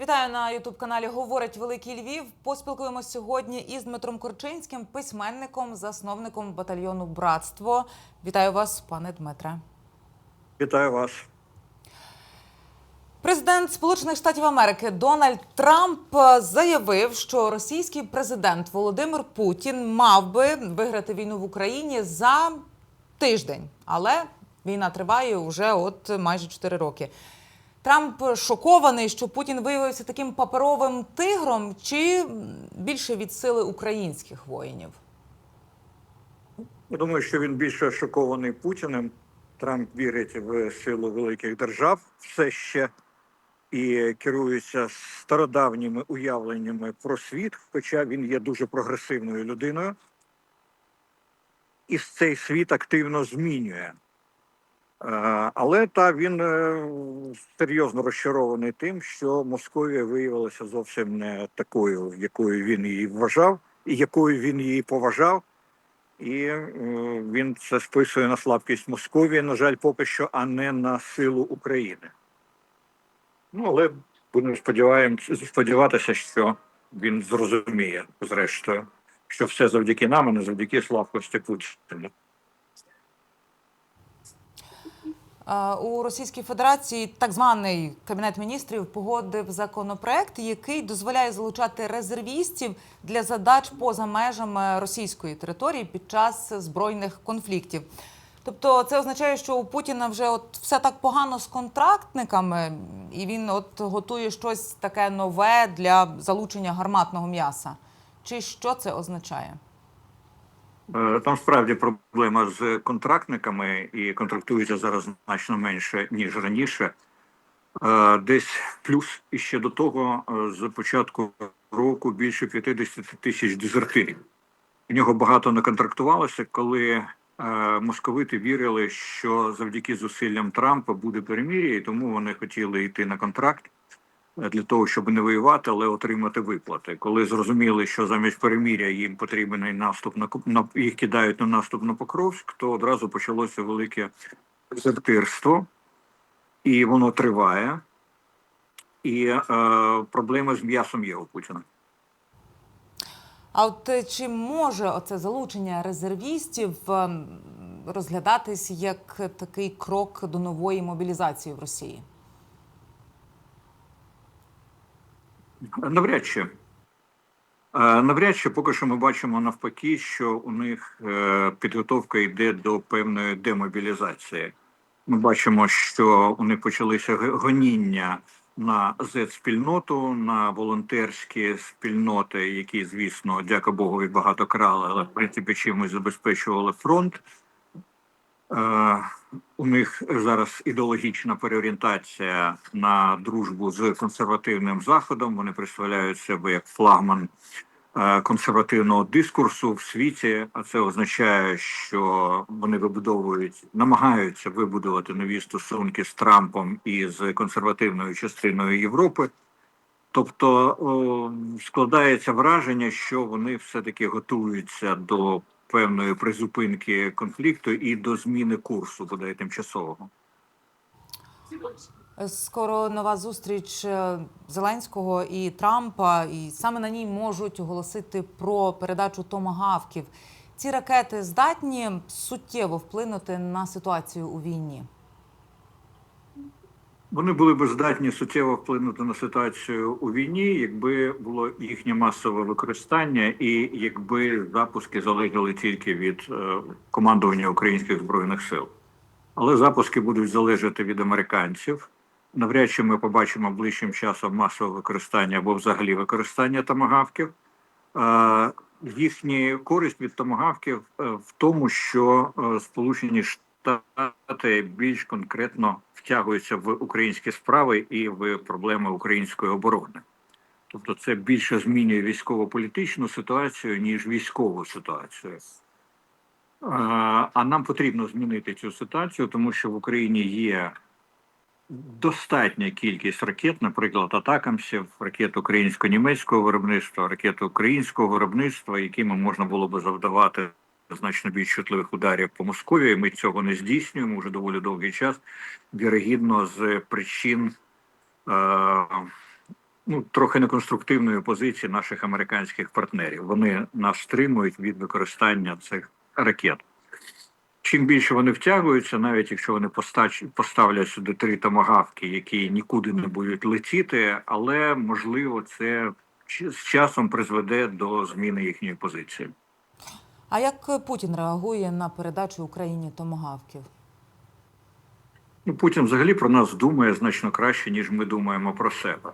Вітаю на Ютуб каналі Говорить Великий Львів. Поспілкуємось сьогодні із Дмитром Корчинським, письменником, засновником батальйону Братство. Вітаю вас, пане Дмитре. Вітаю вас. Президент Сполучених Штатів Америки Дональд Трамп заявив, що російський президент Володимир Путін мав би виграти війну в Україні за тиждень, але війна триває вже от майже 4 роки. Трамп шокований, що Путін виявився таким паперовим тигром, чи більше від сили українських воїнів? Я думаю, що він більше шокований Путіним. Трамп вірить в силу великих держав все ще і керується стародавніми уявленнями про світ, хоча він є дуже прогресивною людиною. І цей світ активно змінює. Е, Але та він е, серйозно розчарований тим, що Московія виявилася зовсім не такою, якою він її вважав, і якою він її поважав. І е, він це списує на слабкість Московії, на жаль, поки що, а не на силу України. Ну, але будемо сподіваємося, сподіватися, що він зрозуміє, зрештою, що все завдяки нам, а не завдяки слабкості Путіна. Е, У Російській Федерації так званий кабінет міністрів погодив законопроект, який дозволяє залучати резервістів для задач поза межами російської території під час збройних конфліктів. Тобто, це означає, що у Путіна вже от все так погано з контрактниками, і він от готує щось таке нове для залучення гарматного м'яса. Чи що це означає? Е, Там справді проблема з контрактниками і контрактується зараз значно менше, ніж раніше. Е, Десь плюс іще до того, е, з початку року більше 50 тисяч дезертирів. У нього багато не контрактувалося, коли московити вірили, що завдяки зусиллям Трампа буде перемір'я, і тому вони хотіли йти на контракт для того, щоб не воювати, але отримати виплати. Коли зрозуміли, що замість переміря їм потрібен наступ на на їх кидають на наступ на Покровськ, то одразу почалося велике дезертирство, і воно триває. І е, проблеми з м'ясом є у Путіна. А от е, чи може оце залучення резервістів ем, розглядатись як такий крок до нової мобілізації в Росії? Навряд чи. Е, Навряд чи поки що ми бачимо навпаки, що у них е, підготовка йде до певної демобілізації. Ми бачимо, що у них почалися гоніння на Z-спільноту, на волонтерські спільноти, які, звісно, дяка Богу, багато крали, але в принципі чимось забезпечували фронт. Е, у них зараз ідеологічна переорієнтація на дружбу з консервативним заходом. Вони представляють себе як флагман е, консервативного дискурсу в світі. А це означає, що вони вибудовують, намагаються вибудувати нові стосунки з Трампом і з консервативною частиною Європи. Тобто складається враження, що вони все-таки готуються до певної призупинки конфлікту і до зміни курсу, бодай тимчасового. Скоро нова зустріч е, Зеленського і Трампа, і саме на ній можуть оголосити про передачу томагавків. Ці ракети здатні суттєво вплинути на ситуацію у війні. Вони були б здатні суттєво вплинути на ситуацію у війні, якби було їхнє масове використання, і якби запуски залежали тільки від е, командування українських збройних сил. Але запуски будуть залежати від американців. Навряд чи ми побачимо ближчим часом масове використання або взагалі використання томагавків. Е, їхні користь від томагавків е, в тому, що Сполучені Штати більш конкретно втягуються в українські справи і в проблеми української оборони. Тобто, це більше змінює військово-політичну ситуацію ніж військову ситуацію. А нам потрібно змінити цю ситуацію, тому що в Україні є достатня кількість ракет, наприклад, атакамсів, ракет українсько-німецького виробництва, ракет українського виробництва, якими можна було би завдавати значно більш чутливих ударів по Московії. Ми цього не здійснюємо вже доволі довгий час, вірогідно з причин е, ну трохи неконструктивної позиції наших американських партнерів. Вони нас стримують від використання цих ракет. Чим більше вони втягуються, навіть якщо вони постач, поставлять сюди три томагавки, які нікуди не будуть летіти, але можливо це з часом призведе до зміни їхньої позиції. А як Путін реагує на передачу Україні томагавків? Ну, Путін взагалі про нас думає значно краще, ніж ми думаємо про себе.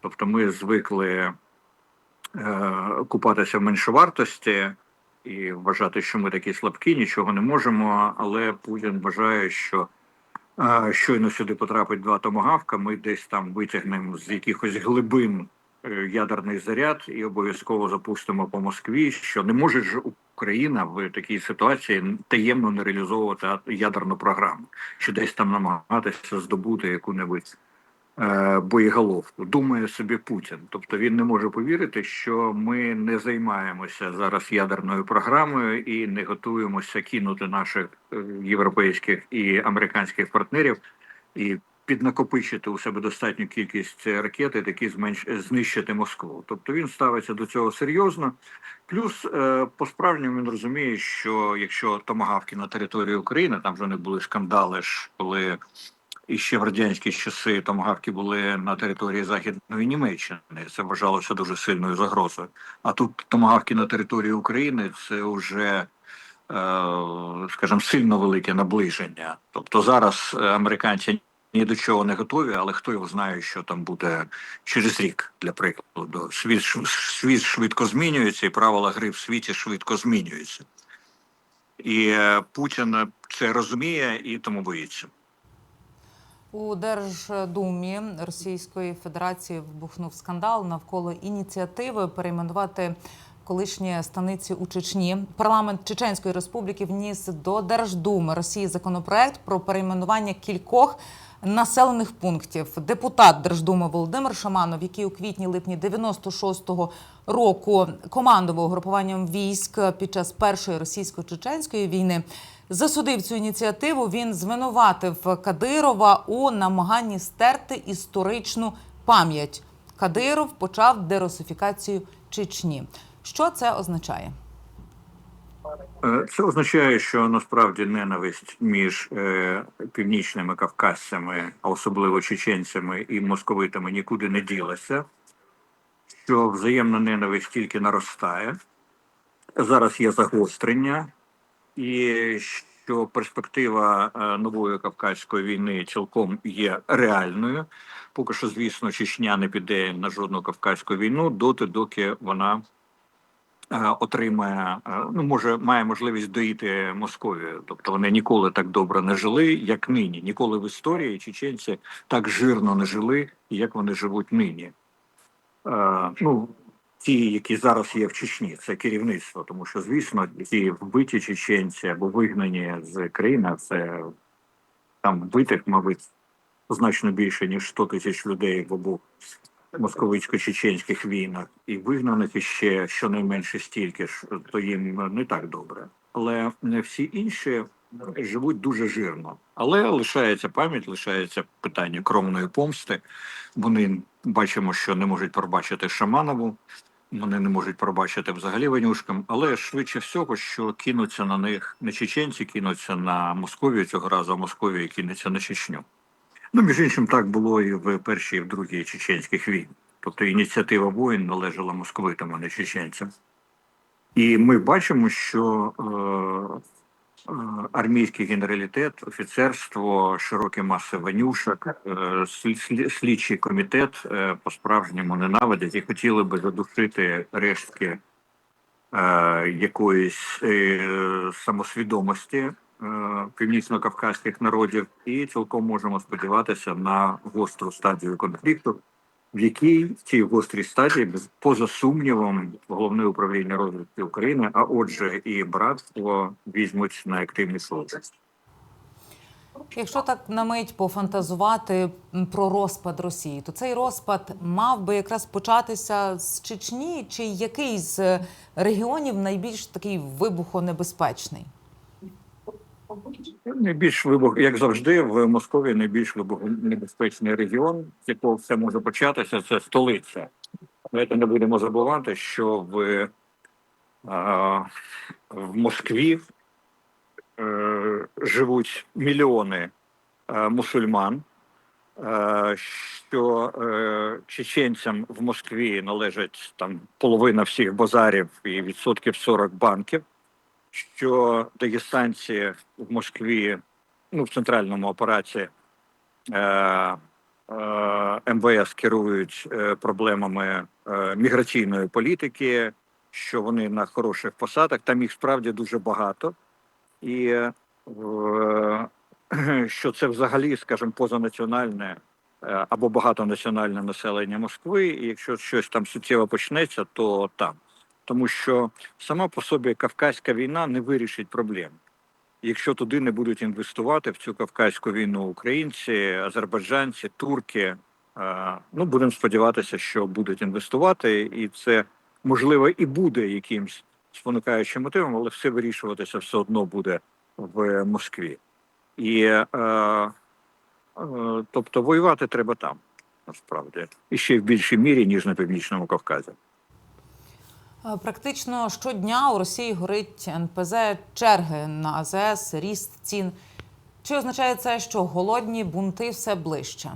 Тобто ми звикли е, купатися в меншовартості і вважати, що ми такі слабкі, нічого не можемо. Але Путін вважає, що е, щойно сюди потрапить два томагавка, ми десь там витягнемо з якихось глибин е, ядерний заряд і обов'язково запустимо по Москві, що не може ж Україна в такій ситуації таємно не реалізовувати ядерну програму, чи десь там намагатися здобути яку-небудь е, боєголовку. Думає собі Путін. Тобто він не може повірити, що ми не займаємося зараз ядерною програмою і не готуємося кинути наших е, європейських і американських партнерів і піднакопичити у себе достатню кількість ракет і таки зменш знищити Москву. Тобто він ставиться до цього серйозно. Плюс е, по справжньому він розуміє, що якщо томагавки на території України, там вже не були скандали ж, коли і ще в радянські часи томагавки були на території Західної Німеччини. Це вважалося дуже сильною загрозою. А тут томагавки на території України це вже, е, скажімо, сильно велике наближення. Тобто зараз е, американці ні до чого не готові, але хто його знає, що там буде через рік, для прикладу. Світ, світ швидко змінюється, і правила гри в світі швидко змінюються. І е, Путін це розуміє і тому боїться. У Держдумі Російської Федерації вибухнув скандал навколо ініціативи перейменувати колишні станиці у Чечні. Парламент Чеченської Республіки вніс до Держдуми Росії законопроект про перейменування кількох населених пунктів. Депутат Держдуми Володимир Шаманов, який у квітні-липні 96-го року командував групуванням військ під час першої російсько-чеченської війни, засудив цю ініціативу. Він звинуватив Кадирова у намаганні стерти історичну пам'ять. Кадиров почав дерусифікацію Чечні. Що це означає? Е, Це означає, що насправді ненависть між е, північними кавказцями, а особливо чеченцями і московитами, нікуди не ділася. Що взаємна ненависть тільки наростає. Зараз є загострення, і що перспектива е, нової кавказької війни цілком є реальною. Поки що, звісно, Чечня не піде на жодну кавказьку війну доти, доки вона отримає, е, ну може, має можливість доїти Московію. Тобто вони ніколи так добре не жили, як нині. Ніколи в історії чеченці так жирно не жили, як вони живуть нині. Е, ну, ті, які зараз є в Чечні, це керівництво, тому що, звісно, ті вбиті чеченці або вигнані з країни, це там вбитих, мабуть, значно більше, ніж 100 тисяч людей в обох московицько-чеченських війнах, і вигнаних іще щонайменше стільки ж, то їм не так добре. Але не всі інші живуть дуже жирно. Але лишається пам'ять, лишається питання кровної помсти. Вони бачимо, що не можуть пробачити Шаманову, вони не можуть пробачити взагалі Ванюшкам, але швидше всього, що кинуться на них не чеченці, кинуться на Московію цього разу, а Московія кинеться на Чечню. Ну, між іншим, так було і в першій, і в другій чеченських війн. Тобто ініціатива воїн належала московитам, а не чеченцям. І ми бачимо, що е, е, армійський генералітет, офіцерство, широкі маси ванюшок, е, слід- слід- слідчий комітет е, по-справжньому ненавидять і хотіли би задушити рештки е, якоїсь е, самосвідомості північно-кавказьких народів, і цілком можемо сподіватися на гостру стадію конфлікту, в якій в цій гострій стадії, поза сумнівом, головне управління розвідки України, а отже, і братство візьмуть на активнішу участь. Якщо так на мить пофантазувати про розпад Росії, то цей розпад мав би якраз початися з Чечні, чи який з е, регіонів найбільш такий вибухонебезпечний? Найбільш вибух, як завжди, в Москові найбільш вибухонебезпечний регіон, з якого все може початися, це столиця. Давайте не будемо забувати, що в, а, в Москві е, живуть мільйони е, мусульман, е, що е, чеченцям в Москві належать там половина всіх базарів і відсотків 40 банків що дагестанці в Москві, ну в центральному апараті е, е, МВС керують е, проблемами е, міграційної політики, що вони на хороших посадах. Там їх справді дуже багато, і е, що це взагалі, скажімо, позанаціональне е, або багатонаціональне населення Москви. І якщо щось там суттєво почнеться, то там тому що сама по собі Кавказька війна не вирішить проблем. Якщо туди не будуть інвестувати в цю кавказьку війну українці, азербайджанці, турки, е, ну будемо сподіватися, що будуть інвестувати, і це можливо і буде якимсь спонукаючим мотивом, але все вирішуватися все одно буде в Москві. І е, е, тобто воювати треба там, насправді, і ще в більшій мірі, ніж на північному Кавказі. Е, Практично щодня у Росії горить НПЗ, черги на АЗС, ріст цін. Чи означає це, що голодні бунти все ближче?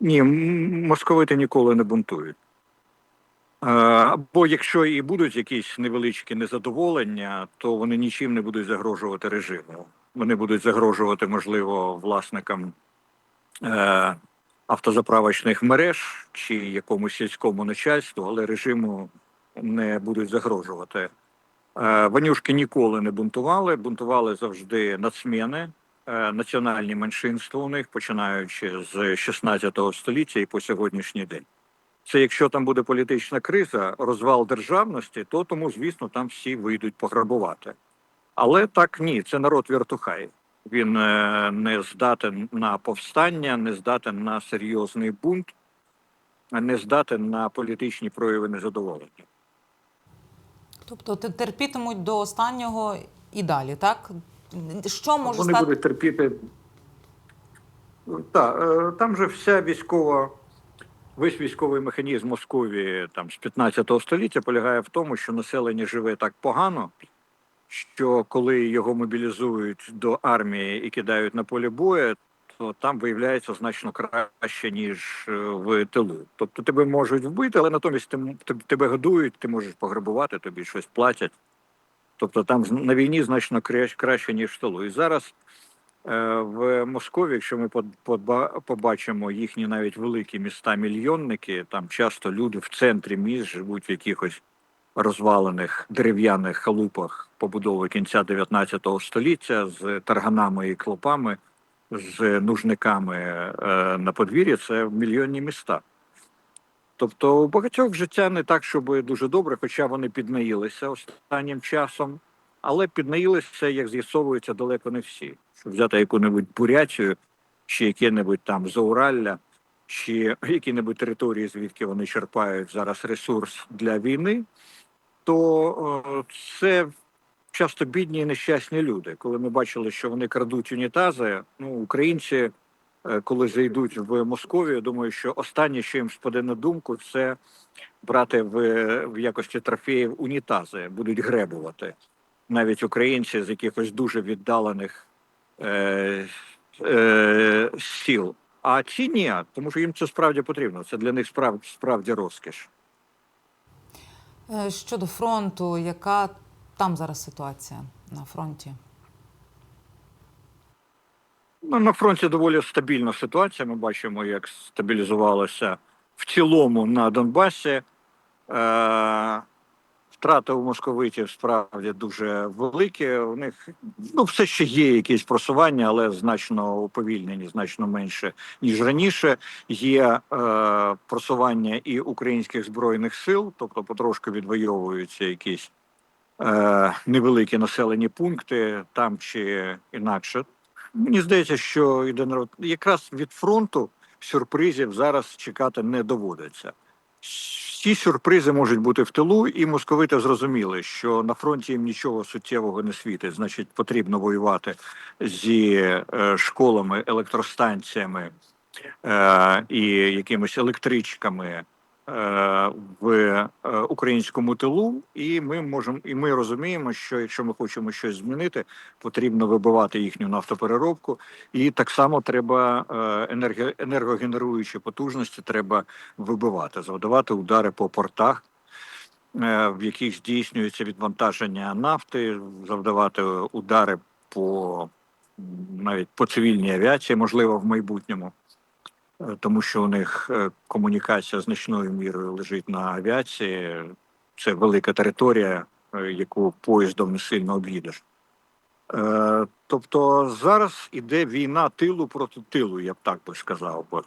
Ні, московити ніколи не бунтують. Е, Або якщо і будуть якісь невеличкі незадоволення, то вони нічим не будуть загрожувати режиму. Вони будуть загрожувати, можливо, власникам е, автозаправочних мереж чи якомусь сільському начальству, але режиму не будуть загрожувати. Е, Ванюшки ніколи не бунтували, бунтували завжди нацмени, е, національні меншинства у них, починаючи з 16 століття і по сьогоднішній день. Це якщо там буде політична криза, розвал державності, то тому, звісно, там всі вийдуть пограбувати. Але так ні, це народ віртухай. Він е, не здатен на повстання, не здатен на серйозний бунт, не здатен на політичні прояви незадоволення. Тобто терпітимуть до останнього і далі, так? Що може Вони стати? будуть терпіти. Так, е, там же вся військова, весь військовий механізм Московії там, з 15 століття полягає в тому, що населення живе так погано, що коли його мобілізують до армії і кидають на полі бою, то там виявляється значно краще, ніж е, в тилу. Тобто тебе можуть вбити, але натомість ти тебе годують, ти можеш пограбувати, тобі щось платять. Тобто там на війні значно краще, ніж в тилу. І зараз е, в Москові, якщо ми побачимо їхні навіть великі міста-мільйонники, там часто люди в центрі міст живуть в якихось розвалених дерев'яних халупах побудови кінця 19 століття з тарганами і клопами, з нужниками е, на подвір'ї. Це мільйонні міста. Тобто у багатьох життя не так, щоб дуже добре, хоча вони піднаїлися останнім часом, але піднаїлися, як з'ясовується, далеко не всі. Щоб взяти яку-небудь Бурятію, чи яке-небудь там Зауралля, чи які-небудь території, звідки вони черпають зараз ресурс для війни, то е, це часто бідні і нещасні люди. Коли ми бачили, що вони крадуть унітази, ну українці е, коли зайдуть в Московію, думаю, що останнє, що їм спаде на думку, це брати в, в якості трофеїв унітази, будуть гребувати. Навіть українці з якихось дуже віддалених е, е, сіл. А ці ні, тому що їм це справді потрібно. Це для них справ, справді розкіш. Е, Щодо фронту, яка там зараз ситуація на фронті? Ну, на фронті доволі стабільна ситуація. Ми бачимо, як стабілізувалося в цілому на Донбасі. Втрати у московитів справді дуже великі. У них ну, все ще є якісь просування, але значно уповільнені, значно менше, ніж раніше. Є е, просування і українських збройних сил, тобто потрошки відвоюються якісь е, невеликі населені пункти там чи інакше. Мені здається, що йде народ якраз від фронту сюрпризів зараз чекати не доводиться. Всі сюрпризи можуть бути в тилу, і московити зрозуміли, що на фронті їм нічого суттєвого не світить. Значить, потрібно воювати зі е, школами, електростанціями е, і якимись електричками в е, українському тилу. І ми можемо, і ми розуміємо, що якщо ми хочемо щось змінити, потрібно вибивати їхню нафтопереробку. І так само треба е, енерго, енергогенеруючі потужності треба вибивати, завдавати удари по портах, е, в яких здійснюється відвантаження нафти, завдавати удари по навіть по цивільній авіації, можливо, в майбутньому. Тому що у них е, комунікація значною мірою лежить на авіації. Це велика територія, е, яку поїздом не сильно об'їдеш. Е, Тобто зараз іде війна тилу проти тилу, я б так би сказав.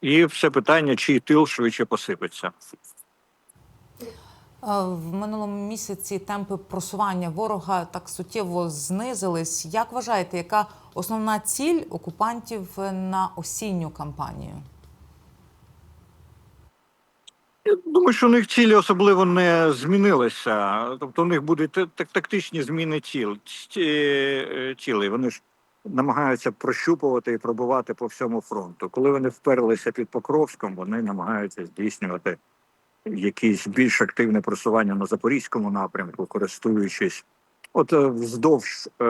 І все питання, чий тил швидше посипеться. Е, В минулому місяці темпи просування ворога так суттєво знизились. Як вважаєте, яка основна ціль окупантів на осінню кампанію? Я думаю, що у них цілі особливо не змінилися. Тобто у них будуть тактичні зміни ті- е, тіла. І Вони ж намагаються прощупувати і пробувати по всьому фронту. Коли вони вперлися під Покровськом, вони намагаються здійснювати якісь більш активне просування на запорізькому напрямку, користуючись от е, вздовж е,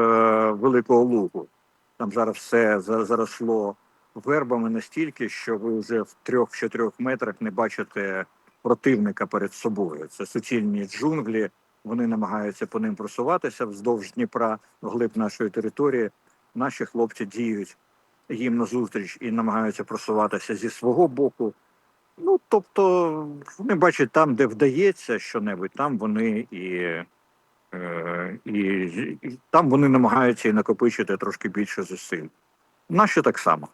Великого Лугу. Там зараз все за- заросло вербами настільки, що ви вже в трьох-чотирьох метрах не бачите противника перед собою. Це суцільні джунглі. Вони намагаються по ним просуватися вздовж Дніпра, вглиб нашої території. Наші хлопці діють їм назустріч і намагаються просуватися зі свого боку. Ну тобто, вони бачать там, де вдається щонебудь, там вони і, е, і, і там вони намагаються і накопичити трошки більше зусиль. Наші так само.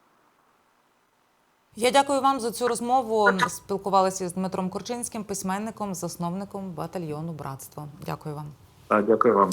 Я дякую вам за цю розмову. Спілкувалися з Дмитром Корчинським, письменником, засновником батальйону Братство. Дякую вам. Так, дякую вам.